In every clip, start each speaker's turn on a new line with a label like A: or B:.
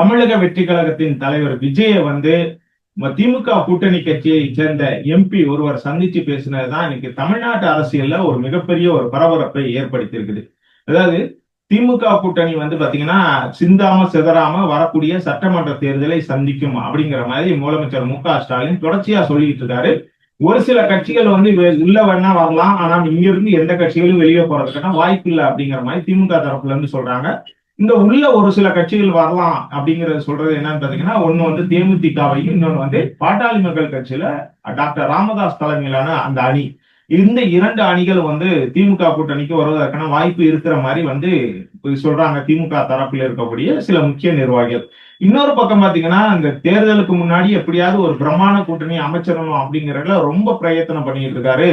A: தமிழக வெற்றி கழகத்தின் தலைவர் விஜய வந்து திமுக கூட்டணி கட்சியை சேர்ந்த எம்பி ஒருவர் சந்திச்சு பேசினதுதான் இன்னைக்கு தமிழ்நாட்டு அரசியல்ல ஒரு மிகப்பெரிய ஒரு பரபரப்பை ஏற்படுத்தி இருக்குது அதாவது திமுக கூட்டணி வந்து பாத்தீங்கன்னா சிந்தாம சிதறாம வரக்கூடிய சட்டமன்ற தேர்தலை சந்திக்கும் அப்படிங்கிற மாதிரி முதலமைச்சர் மு க ஸ்டாலின் தொடர்ச்சியா சொல்லிட்டு இருக்காரு. ஒரு சில கட்சிகள் வந்து உள்ள வேணா வரலாம் ஆனா இங்க இருந்து எந்த கட்சிகளும் வெளியே போறதுக்கான வாய்ப்பு இல்லை அப்படிங்கிற மாதிரி திமுக தரப்புல இருந்து சொல்றாங்க. இந்த உள்ள ஒரு சில கட்சிகள் வரலாம் அப்படிங்கறது சொல்றது என்னன்னு பாத்தீங்கன்னா ஒண்ணு வந்து தேமுதிகவையும் இன்னொன்னு வந்து பாட்டாளி மக்கள் கட்சியில டாக்டர் ராமதாஸ் தலைமையிலான அந்த அணி. இந்த இரண்டு அணிகள் வந்து திமுக கூட்டணிக்கு வருவதற்கான வாய்ப்பு இருக்கிற மாதிரி வந்து சொல்றாங்க திமுக தரப்பில் இருக்கக்கூடிய சில முக்கிய நிர்வாகிகள். இன்னொரு பக்கம் பாத்தீங்கன்னா இந்த தேர்தலுக்கு முன்னாடி எப்படியாவது ஒரு பிரம்மாண கூட்டணி அமைச்சிடணும் அப்படிங்கறதுல ரொம்ப பிரயத்தனம் பண்ணிட்டு இருக்காரு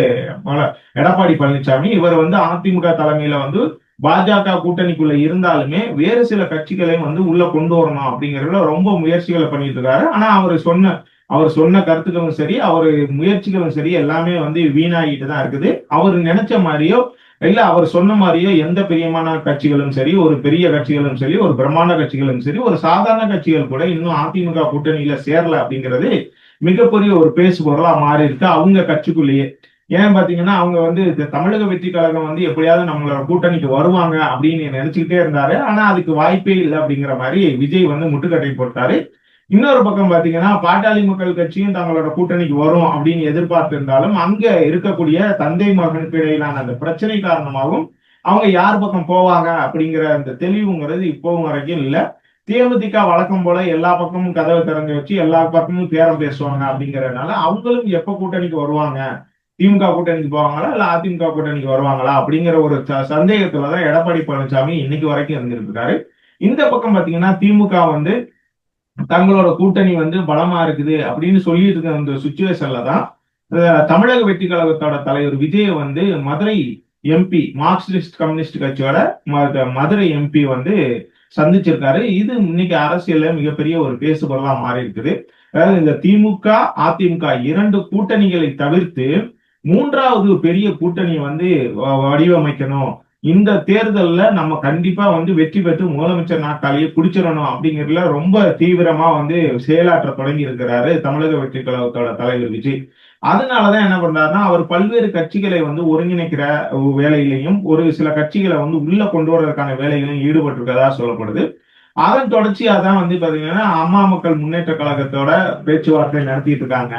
A: எடப்பாடி பழனிசாமி. இவர் வந்து அதிமுக தலைமையில வந்து பாஜக கூட்டணிக்குள்ள இருந்தாலுமே வேறு சில கட்சிகளையும் வந்து உள்ள கொண்டு வரணும் அப்படிங்கறதுல ரொம்ப முயற்சிகளை பண்ணிட்டு இருக்காரு. ஆனா அவர் சொன்ன அவர் சொன்ன கருத்துக்களும் சரி அவர் முயற்சிகளும் சரி எல்லாமே வந்து வீணாகிட்டு தான் இருக்குது. அவர் நினைச்ச மாதிரியோ இல்ல அவர் சொன்ன மாதிரியோ எந்த பெரியமான கட்சிகளும் சரி ஒரு பெரிய கட்சிகளும் சரி ஒரு பிரம்மாண்ட கட்சிகளும் சரி ஒரு சாதாரண கட்சிகள் கூட இன்னும் அதிமுக கூட்டணியில சேரல அப்படிங்கிறது மிகப்பெரிய ஒரு பேசுபொருளா மாறி இருக்கு அவங்க கட்சிக்குள்ளேயே ஏன் பாத்தீங்கன்னா அவங்க வந்து தமிழக வெற்றி கழகம் வந்து எப்படியாவது நம்மளோட கூட்டணிக்கு வருவாங்க அப்படின்னு நினைச்சுக்கிட்டே இருந்தாரு. ஆனா அதுக்கு வாய்ப்பே இல்லை அப்படிங்கிற மாதிரி விஜய் வந்து முட்டுக்கட்டை போட்டாரு. இன்னொரு பக்கம் பாத்தீங்கன்னா பாட்டாளி மக்கள் கட்சியும் தங்களோட கூட்டணிக்கு வரும் அப்படின்னு எதிர்பார்த்து இருந்தாலும் அங்க இருக்கக்கூடிய தந்தை மகனுக்கு இடையிலான அந்த பிரச்சனை காரணமாகவும் அவங்க யார் பக்கம் போவாங்க அப்படிங்கிற அந்த தெளிவுங்கிறது இப்பவும் வரைக்கும் இல்ல. தேமுதிக வழக்கம் போல எல்லா பக்கமும் கதவை திறந்து வச்சு எல்லா பக்கமும் பேரம் பேசுவாங்க அப்படிங்கறதுனால அவங்களும் எப்ப கூட்டணிக்கு வருவாங்க திமுக கூட்டணிக்கு போவாங்களா இல்ல அதிமுக கூட்டணிக்கு வருவாங்களா அப்படிங்கிற ஒரு சந்தேகத்துலதான் எடப்பாடி பழனிசாமி இன்னைக்கு வரைக்கும் இருந்திருக்காரு. இந்த பக்கம் பாத்தீங்கன்னா திமுக வந்து தங்களோட கூட்டணி வந்து பலமா இருக்குது அப்படின்னு சொல்லிட்டு இருக்க அந்த சுச்சுவேஷன்ல தான் தமிழக வெற்றி கழகத்தோட தலைவர் விஜய் வந்து மதுரை எம்பி மார்க்சிஸ்ட் கம்யூனிஸ்ட் கட்சியோட மதுரை எம்பி வந்து சந்திச்சிருக்காரு. இது இன்னைக்கு அரசியல்ல மிகப்பெரிய ஒரு பேசுபொருளா மாறி இருக்குது அதாவது இந்த திமுக அதிமுக இரண்டு கூட்டணிகளை தவிர்த்து மூன்றாவது பெரிய கூட்டணி வந்து வடிவமைக்கணும். இந்த தேர்தல்ல நம்ம கண்டிப்பா வந்து வெற்றி பெற்று முதலமைச்சர் நாட்காலியை குடிச்சிடணும் அப்படிங்கிறதுல ரொம்ப தீவிரமா வந்து செயலாற்ற தொடங்கி இருக்கிறாரு தமிழக வெற்றி கழகத்தோட தலைவர் விஜய் அதனாலதான் என்ன பண்றாருன்னா அவர் பல்வேறு கட்சிகளை வந்து ஒருங்கிணைக்கிற வேலையிலையும் ஒரு சில கட்சிகளை வந்து உள்ள கொண்டு வர்றதுக்கான வேலைகளையும் ஈடுபட்டு இருக்கதா சொல்லப்படுது. அதன் தொடர்ச்சியா தான் வந்து பாத்தீங்கன்னா அம்மா மக்கள் முன்னேற்ற கழகத்தோட பேச்சுவார்த்தை நடத்திட்டு இருக்காங்க.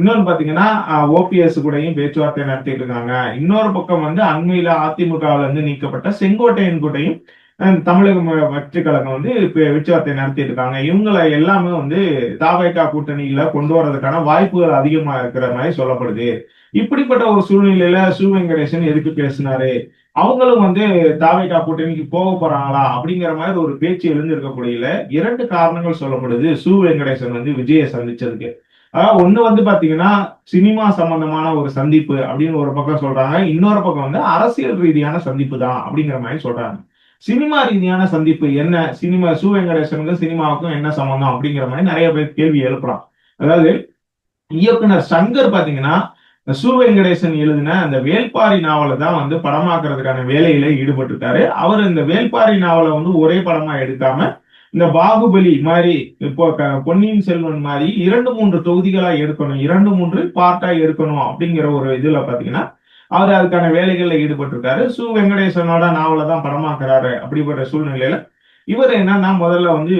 A: இன்னொன்னு பாத்தீங்கன்னா ஓபிஎஸ் கூடயும் பேச்சுவார்த்தை நடத்திட்டு இருக்காங்க. இன்னொரு பக்கம் வந்து அண்மையில அதிமுகவுல இருந்து நீக்கப்பட்ட செங்கோட்டையன் கூடையும் தமிழக வெற்றி கழகம் வந்து பேச்சுவார்த்தை நடத்திட்டு இருக்காங்க. இவங்களை எல்லாமே வந்து தாவைக்கா கூட்டணியில கொண்டு வர்றதுக்கான வாய்ப்புகள் அதிகமா இருக்கிற மாதிரி சொல்லப்படுது. இப்படிப்பட்ட ஒரு சூழ்நிலையில சு. வெங்கடேசன் எதுக்கு பேசினாரு? அவங்களும் வந்து தாவைக்கா கூட்டணிக்கு போக போறாங்களா? அப்படிங்கிற மாதிரி ஒரு பேச்சு எழுந்திருக்கக்கூடிய இரண்டு காரணங்கள் சொல்லப்படுது சு. வெங்கடேசன் வந்து விஜயை சந்திச்சதுக்கு. அதாவது ஒண்ணு வந்து பாத்தீங்கன்னா சினிமா சம்பந்தமான ஒரு சந்திப்பு அப்படின்னு ஒரு பக்கம் சொல்றாங்க. இன்னொரு பக்கம் வந்து அரசியல் ரீதியான சந்திப்பு தான் அப்படிங்கிற மாதிரி சொல்றாங்க. சினிமா ரீதியான சந்திப்பு என்ன? சினிமா சு வெங்கடேசனுக்கும் சினிமாவுக்கும் என்ன சம்பந்தம் அப்படிங்கிற மாதிரி நிறைய பேர் கேள்வி எழுப்புறான். அதாவது இயக்குனர் சங்கர் பாத்தீங்கன்னா சு வெங்கடேசன் எழுதின அந்த வேல்பாரி நாவலை தான் வந்து படமாக்குறதுக்கான வேலையில ஈடுபட்டிருக்காரு. அவர் இந்த வேல்பாரி நாவலை வந்து ஒரே படமா எடுக்காம இந்த பாகுபலி மாதிரி இப்போ பொன்னியின் செல்வன் மாதிரி இரண்டு மூன்று தொகுதிகளா எடுக்கணும் இரண்டு மூன்று பார்ட்டா எடுக்கணும் அப்படிங்கிற ஒரு இதுல பாத்தீங்கன்னா அவர் அதுக்கான வேலைகள்ல ஈடுபட்டிருக்காரு. சு வெங்கடேசனோட நாவலை தான் படமாக்குறாரு அப்படிப்பட்ட சூழ்நிலையில. இவர் என்னன்னா முதல்ல வந்து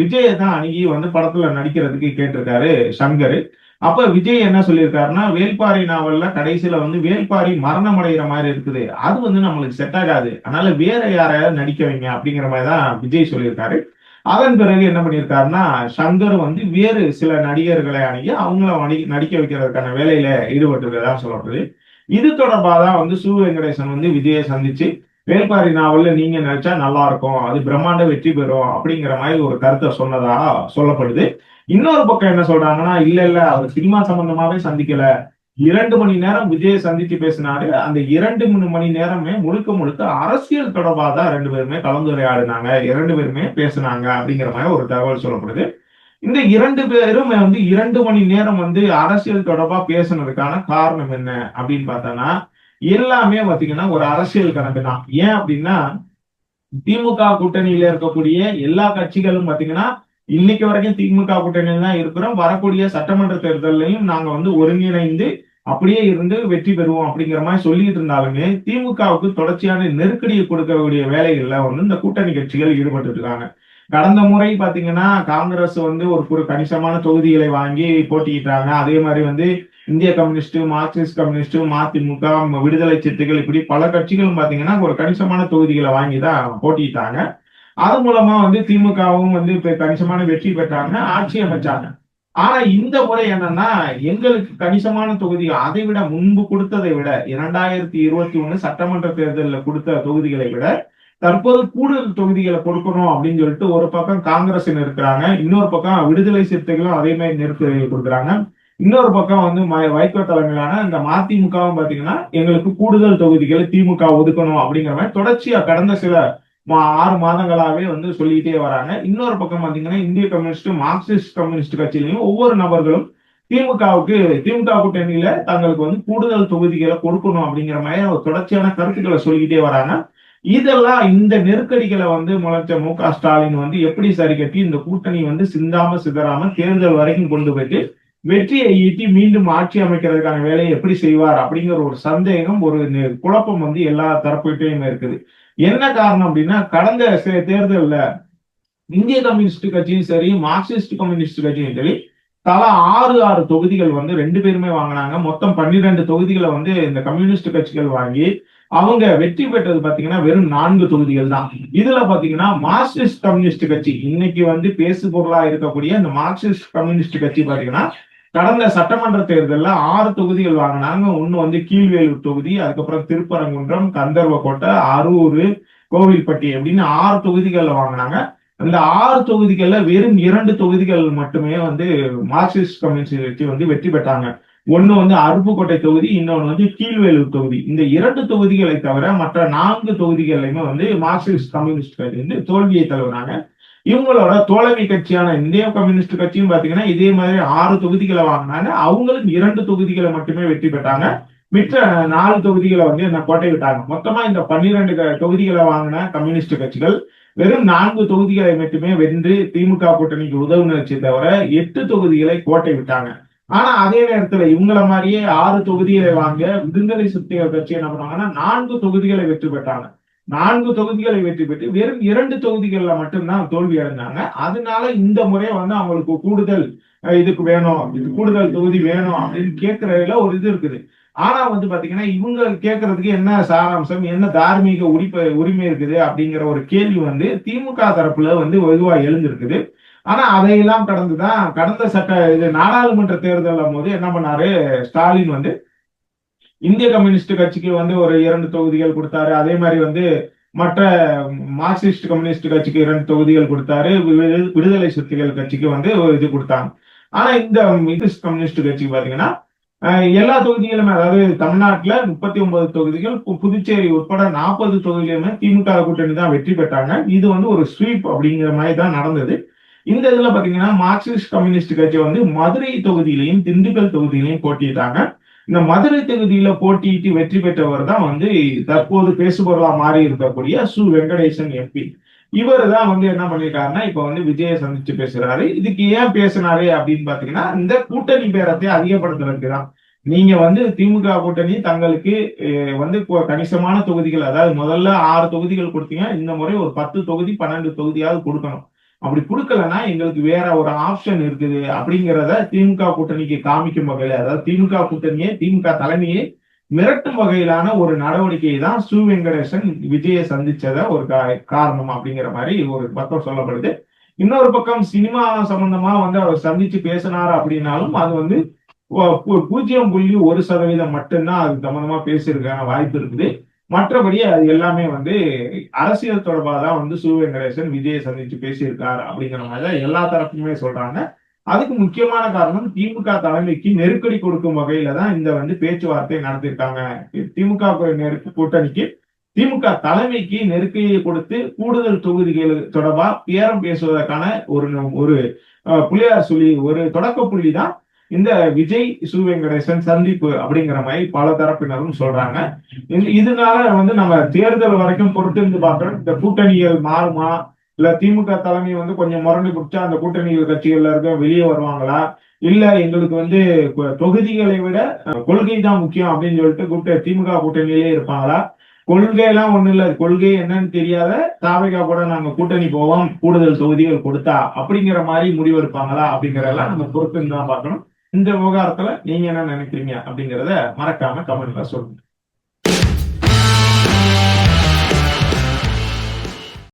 A: விஜயை தான் அணுகி வந்து படத்துல நடிக்கிறதுக்கு கேட்டிருக்காரு சங்கர். அப்ப விஜய் என்ன சொல்லியிருக்காருன்னா வேல்பாரி நாவல்ல கடைசியில வந்து வேல்பாரி மரணம் அடைகிற மாதிரி இருக்குது. அது வந்து நம்மளுக்கு செட் ஆகாது. அதனால வேற யாரையாவது நடிக்க வைங்க அப்படிங்கிற மாதிரி தான் விஜய் சொல்லியிருக்காரு. அதன் பிறகு என்ன பண்ணியிருக்காருன்னா சங்கர் வந்து வேறு சில நடிகர்களை அணுகி அவங்கள நடிக்க வைக்கிறதுக்கான வேலையில ஈடுபட்டு இருக்கிறதா சொல்லப்படுது. இது தொடர்பாக தான் வந்து சு. வெங்கடேசன் வந்து விஜயை சந்திச்சு வேல்பாரி நாவல்ல நீங்க நினைச்சா நல்லா இருக்கும் அது பிரம்மாண்ட வெற்றி பெறும் அப்படிங்கிற மாதிரி ஒரு கருத்தை சொன்னதா சொல்லப்படுது. இன்னொரு பக்கம் என்ன சொல்றாங்கன்னா இல்ல இல்ல அவர் சினிமா சம்பந்தமாவே சந்திக்கல. இரண்டு மணி நேரம் விஜயை சந்திச்சு பேசினாரு. அந்த இரண்டு மூணு மணி நேரமே முழுக்க முழுக்க அரசியல் தொடர்பாக தான் ரெண்டு பேருமே கலந்துரையாடினாங்க இரண்டு பேருமே பேசினாங்க அப்படிங்கிற மாதிரி ஒரு தகவல் சொல்லப்படுது. இந்த இரண்டு பேரும் வந்து இரண்டு மணி நேரம் வந்து அரசியல் தொடர்பா பேசுனதுக்கான காரணம் என்ன அப்படின்னு பார்த்தோன்னா எல்லாமே பாத்தீங்கன்னா ஒரு அரசியல் கணக்கு தான். ஏன் அப்படின்னா திமுக கூட்டணியில இருக்கக்கூடிய எல்லா கட்சிகளும் பாத்தீங்கன்னா இன்னைக்கு வரைக்கும் திமுக கூட்டணியில் தான் இருக்கிறோம். வரக்கூடிய சட்டமன்ற தேர்தலையும் நாங்க வந்து ஒருங்கிணைந்து அப்படியே இருந்து வெற்றி பெறுவோம் அப்படிங்கிற மாதிரி சொல்லிட்டு இருந்தாலுமே திமுகவுக்கு தொடர்ச்சியான நெருக்கடியை கொடுக்கக்கூடிய வேலைகள்ல வந்து இந்த கூட்டணி கட்சிகள் ஈடுபட்டு இருக்காங்க. கடந்த முறை பாத்தீங்கன்னா காங்கிரஸ் வந்து ஒரு ஒரு கணிசமான தொகுதிகளை வாங்கி போட்டியிட்டாங்க. அதே மாதிரி வந்து இந்திய கம்யூனிஸ்ட் மார்க்சிஸ்ட் கம்யூனிஸ்ட் மதிமுக விடுதலை சிறுத்தைகள் இப்படி பல கட்சிகளும் பாத்தீங்கன்னா ஒரு கணிசமான தொகுதிகளை வாங்கி தான் போட்டிட்டாங்க அது மூலமா வந்து திமுகவும் வந்து இப்ப கணிசமான வெற்றி பெற்றாங்க ஆட்சி அமைச்சாங்க. ஆனா இந்த முறை என்னன்னா எங்களுக்கு கணிசமான தொகுதி அதை விட முன்பு கொடுத்ததை விட இரண்டாயிரத்தி இருபத்தி ஒண்ணு சட்டமன்ற தேர்தலில் கொடுத்த தொகுதிகளை விட தற்போது கூடுதல் தொகுதிகளை கொடுக்கணும் அப்படின்னு சொல்லிட்டு ஒரு பக்கம் காங்கிரஸ் இருக்கிறாங்க இன்னொரு பக்கம் விடுதலை சிறுத்தைகளும் அதே மாதிரி நிறுத்தி கொடுக்குறாங்க. இன்னொரு பக்கம் வந்து வைகோ தலைமையிலான இந்த மதிமுகவும் பாத்தீங்கன்னா எங்களுக்கு கூடுதல் தொகுதிகளை திமுக ஒதுக்கணும் அப்படிங்கிற மாதிரி தொடர்ச்சியா கடந்த சில ஆறு மாதங்களாவே வந்து சொல்லிக்கிட்டே வராங்க. இன்னொரு பக்கம் பாத்தீங்கன்னா இந்திய கம்யூனிஸ்ட் மார்க்சிஸ்ட் கம்யூனிஸ்ட் கட்சியிலையும் ஒவ்வொரு நபர்களும் திமுகவுக்கு திமுக கூட்டணியில தங்களுக்கு வந்து கூடுதல் தொகுதிகளை கொடுக்கணும் அப்படிங்கிற மாதிரி ஒரு தொடர்ச்சியான கருத்துக்களை சொல்லிக்கிட்டே வராங்க. இதெல்லாம் இந்த நெருக்கடிகளை வந்து முளைச்ச மு க ஸ்டாலின் வந்து எப்படி சரி கட்டி இந்த கூட்டணி வந்து சிந்தாம சிதறாம தேர்தல் வரைக்கும் கொண்டு போயிட்டு வெற்றியை ஈட்டி மீண்டும் ஆட்சி அமைக்கிறதுக்கான வேலையை எப்படி செய்வார் அப்படிங்கிற ஒரு சந்தேகம் ஒரு குழப்பம் வந்து எல்லா தரப்புகிட்டையும் இருக்குது. என்ன காரணம் அப்படின்னா கடந்த தேர்தலில் இந்திய கம்யூனிஸ்ட் கட்சியும் சரி மார்க்சிஸ்ட் கம்யூனிஸ்ட் கட்சியும் சரி தலா ஆறு ஆறு தொகுதிகள் வந்து ரெண்டு பேருமே வாங்கினாங்க. மொத்தம் பன்னிரெண்டு தொகுதிகளை வந்து இந்த கம்யூனிஸ்ட் கட்சிகள் வாங்கி அவங்க வெற்றி பெற்றது பாத்தீங்கன்னா வெறும் நான்கு தொகுதிகள் தான். இதுல பாத்தீங்கன்னா மார்க்சிஸ்ட் கம்யூனிஸ்ட் கட்சி இன்னைக்கு வந்து பேசு பொருளா இருக்கக்கூடிய இந்த மார்க்சிஸ்ட் கம்யூனிஸ்ட் கட்சி பாத்தீங்கன்னா கடந்த சட்டமன்ற தேர்தலில் ஆறு தொகுதிகள் வாங்கினாங்க. ஒன்னு வந்து கீழ்வேலூர் தொகுதி அதுக்கப்புறம் திருப்பரங்குன்றம் கந்தர்வக்கோட்டை அரூர் கோவில்பட்டி அப்படின்னு ஆறு தொகுதிகள்ல வாங்கினாங்க. அந்த ஆறு தொகுதிகள்ல வெறும் இரண்டு தொகுதிகள் மட்டுமே வந்து மார்க்சிஸ்ட் கம்யூனிஸ்ட் கட்சி வந்து வெற்றி பெற்றாங்க. ஒன்னு வந்து அருப்புக்கோட்டை தொகுதி இன்னொன்னு வந்து கீழ்வேலூர் தொகுதி. இந்த இரண்டு தொகுதிகளை தவிர மற்ற நான்கு தொகுதிகளையுமே வந்து மார்க்சிஸ்ட் கம்யூனிஸ்ட் கட்சி வந்து தோல்வியை தழுவினாங்க. இவங்களோட தோழமை கட்சியான இந்திய கம்யூனிஸ்ட் கட்சியும் பாத்தீங்கன்னா இதே மாதிரி ஆறு தொகுதிகளை வாங்கினாங்க. அவங்களும் இரண்டு தொகுதிகளை மட்டுமே வெற்றி பெற்றாங்க. மிச்ச நாலு தொகுதிகளை வந்து என்ன கோட்டை விட்டாங்க. மொத்தமா இந்த பன்னிரெண்டு தொகுதிகளை வாங்கின கம்யூனிஸ்ட் கட்சிகள் வெறும் நான்கு தொகுதிகளை மட்டுமே வென்று திமுக கூட்டணிக்கு உதவுனச்சு தவிர எட்டு தொகுதிகளை கோட்டை விட்டாங்க. ஆனா அதே நேரத்துல இவங்கள மாதிரியே ஆறு தொகுதிகளை வாங்க விடுதலை சுத்திகள் கட்சி என்ன பண்ணாங்கன்னா நான்கு தொகுதிகளை வெற்றி பெற்றாங்க. நான்கு தொகுதிகளை வெற்றி பெற்று வெறும் இரண்டு தொகுதிகளில் மட்டும்தான் தோல்வி அடைந்தாங்க அதனால இந்த முறை வந்து அவங்களுக்கு கூடுதல் இதுக்கு வேணும் இது கூடுதல் தொகுதி வேணும் அப்படின்னு கேட்கறதுல ஒரு இது இருக்குது. ஆனா வந்து பாத்தீங்கன்னா இவங்க கேட்கறதுக்கு என்ன சாராம்சம் என்ன தார்மீக உரிப்ப உரிமை இருக்குது அப்படிங்கிற ஒரு கேள்வி வந்து திமுக தரப்புல வந்து வெகுவா எழுந்திருக்குது. ஆனா அதையெல்லாம் கடந்துதான் கடந்த சட்ட இது நாடாளுமன்ற தேர்தல் போது என்ன பண்ணாரு ஸ்டாலின் வந்து இந்திய கம்யூனிஸ்ட் கட்சிக்கு வந்து ஒரு இரண்டு தொகுதிகள் கொடுத்தாரு. அதே மாதிரி வந்து மற்ற மார்க்சிஸ்ட் கம்யூனிஸ்ட் கட்சிக்கு இரண்டு தொகுதிகள் கொடுத்தாரு. விடுதலை சிறுத்தைகள் கட்சிக்கு வந்து ஒரு இது கொடுத்தாங்க. ஆனா இந்த மார்க்சிஸ்ட் கம்யூனிஸ்ட் கட்சிக்கு பாத்தீங்கன்னா எல்லா தொகுதிகளுமே அதாவது தமிழ்நாட்டுல முப்பத்தி ஒன்பது தொகுதிகள் புதுச்சேரி உட்பட நாற்பது தொகுதிகளுமே திமுக கூட்டணி தான் வெற்றி பெற்றாங்க. இது வந்து ஒரு ஸ்வீப் அப்படிங்கிற மாதிரி தான் நடந்தது. இந்த இதுல பாத்தீங்கன்னா மார்க்சிஸ்ட் கம்யூனிஸ்ட் கட்சி வந்து மதுரை தொகுதியிலையும் திண்டுக்கல் தொகுதியிலையும் போட்டியிட்டாங்க. இந்த மதுரை தொகுதியில போட்டியிட்டு வெற்றி பெற்றவர் தான் வந்து தற்போது பேசுபொருளா மாறி இருக்கக்கூடிய சு. வெங்கடேசன் எம்பி. இவர் தான் வந்து என்ன பண்ணிருக்காருன்னா இப்ப வந்து விஜயை சந்திச்சு பேசுறாரு. இதுக்கு ஏன் பேசினாரு அப்படின்னு பாத்தீங்கன்னா இந்த கூட்டணி பேரத்தை அதிகப்படுத்துறதுக்கு தான். நீங்க வந்து திமுக கூட்டணி தங்களுக்கு வந்து கணிசமான தொகுதிகள் அதாவது முதல்ல ஆறு தொகுதிகள் கொடுத்தீங்க இந்த முறை ஒரு பத்து தொகுதி பன்னெண்டு தொகுதியாவது கொடுக்கணும். அப்படி கொடுக்கலன்னா எங்களுக்கு வேற ஒரு ஆப்ஷன் இருக்குது. அப்படிங்கிறத திமுக கூட்டணிக்கு காமிக்கும் வகையில அதாவது திமுக கூட்டணியே திமுக தலைமையே மிரட்டும் வகையிலான ஒரு நடவடிக்கையை தான் சு வெங்கடேசன் விஜயை சந்திச்சத ஒரு காரணம் அப்படிங்கிற மாதிரி ஒரு பக்கம் சொல்லப்படுது. இன்னொரு பக்கம் சினிமா சம்பந்தமா வந்து அவர் சந்திச்சு பேசினார் அப்படின்னாலும் அது வந்து பூஜ்ஜியம் புள்ளி ஒரு சதவீதம் மட்டும்தான் அது சம்பந்தமா பேசியிருக்கான வாய்ப்பு இருக்குது. மற்றபடி அது எல்லாமே வந்து அரசியல் தொடர்பாக தான் வந்து சு. வெங்கடேசன் விஜயை சந்திச்சு பேசியிருக்காரு அப்படிங்கிற மாதிரி தான் எல்லா தரப்புமே சொல்றாங்க. அதுக்கு முக்கியமான காரணம் திமுக தலைமைக்கு நெருக்கடி கொடுக்கும் வகையில தான் இந்த வந்து பேச்சுவார்த்தை நடத்திருக்காங்க திமுக கூட்டணிக்கு திமுக தலைமைக்கு நெருக்கடியை கொடுத்து கூடுதல் தொகுதிகள் தொடர்பா பேரம் பேசுவதற்கான ஒரு ஒரு புள்ளியார் சொல்லி ஒரு தொடக்க புள்ளி தான் இந்த விஜய் சு வெங்கடேசன் சந்திப்பு அப்படிங்கிற மாதிரி பல தரப்பினரும் சொல்றாங்க. இது- இதனால வந்து நம்ம தேர்தல் வரைக்கும் பொறுத்திருந்து பார்க்கணும். இந்த கூட்டணிகள் மாறுமா? இல்ல திமுக தலைமை வந்து கொஞ்சம் முரண்டு பிடிச்சா அந்த கூட்டணிகள் கட்சிகள்ல இருக்க வெளியே வருவாங்களா? இல்ல எங்களுக்கு வந்து தொகுதிகளை விட கொள்கை தான் முக்கியம் அப்படின்னு சொல்லிட்டு கூட்ட திமுக கூட்டணியிலே இருப்பாங்களா? கொள்கை எல்லாம் ஒண்ணு இல்ல. கொள்கை என்னன்னு தெரியாத தாவைக்கா கூட நாங்க கூட்டணி போவோம். கூடுதல் தொகுதிகள் கொடுத்தா அப்படிங்கிற மாதிரி முடிவெடுப்பாங்களா அப்படிங்கறதெல்லாம் நம்ம பொறுத்து தான் பார்க்கணும். இந்த விவகாரத்துல நீங்க என்ன நினைக்கிறீங்க அப்படிங்கறத மறக்காம கமெண்ட்ல சொல்லுங்க.